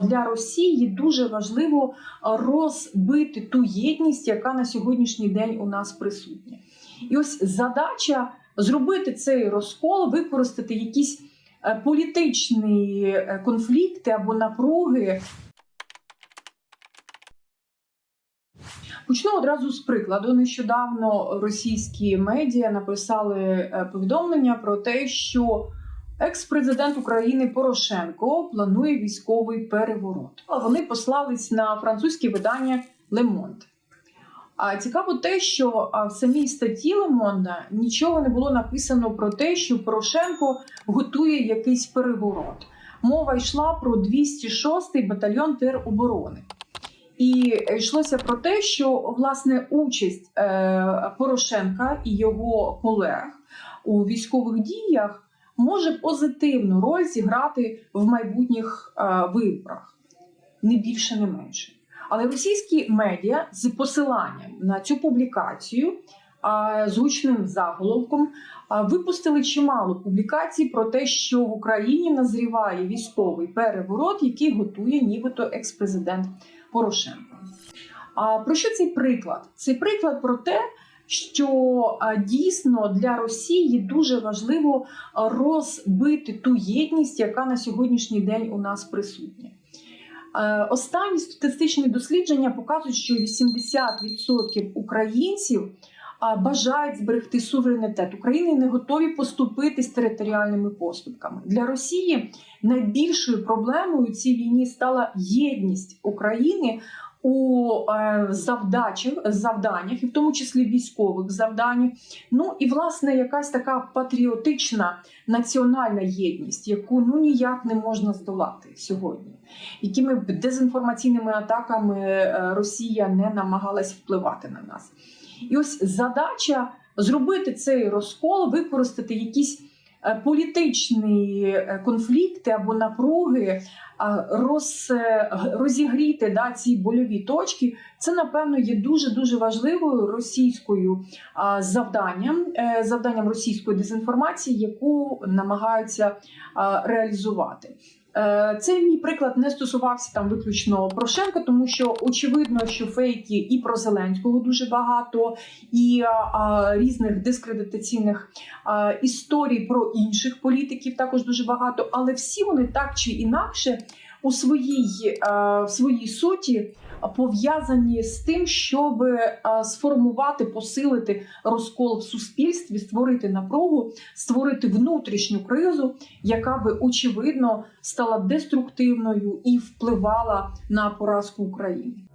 Для Росії дуже важливо розбити ту єдність, яка на сьогоднішній день у нас присутня. І ось задача зробити цей розкол, використати якісь е, політичні е, конфлікти або напруги. Почну одразу з прикладу. Нещодавно російські медіа написали е, повідомлення про те, що екс-президент України Порошенко планує військовий переворот. Вони послались на французьке видання Monde. А цікаво те, що в самій статті Лемонда нічого не було написано про те, що Порошенко готує якийсь переворот. Мова йшла про 206-й батальйон тероборони. І йшлося про те, що власне участь е, Порошенка і його колег у військових діях може позитивну роль зіграти в майбутніх е, виборах, не більше, не менше. Але російські медіа з посиланням на цю публікацію з гучним заголовком випустили чимало публікацій про те, що в Україні назріває військовий переворот, який готує нібито екс-президент Порошенко. А про що цей приклад? Цей приклад про те, що дійсно для Росії дуже важливо розбити ту єдність, яка на сьогоднішній день у нас присутня. Останні статистичні дослідження показують, що 80% українців бажають зберегти суверенітет України не готові поступитись територіальними поступками. Для Росії найбільшою проблемою у цій війні стала єдність України у е, завдачах, завданнях, і в тому числі військових завданнях. Ну і власне якась така патріотична національна єдність, яку ну ніяк не можна здолати сьогодні. Якими б дезінформаційними атаками е, Росія не намагалась впливати на нас. І ось задача зробити цей розкол, використати якісь політичні е, конфлікти або напруги, роз, е, розігріти да, ці больові точки. Це напевно є дуже дуже важливою російською завданням, е, завданням російської дезінформації, яку намагаються реалізувати. Е, Цей мій приклад не стосувався там виключно Порошенка, тому що очевидно, що фейки і про Зеленського дуже багато, і а, різних дискредитаційних а, історій про інших політиків також дуже багато. Але всі вони так чи інакше у своїй, в своїй суті пов'язані з тим, щоб сформувати, посилити розкол в суспільстві, створити напругу, створити внутрішню кризу, яка би очевидно стала деструктивною і впливала на поразку України.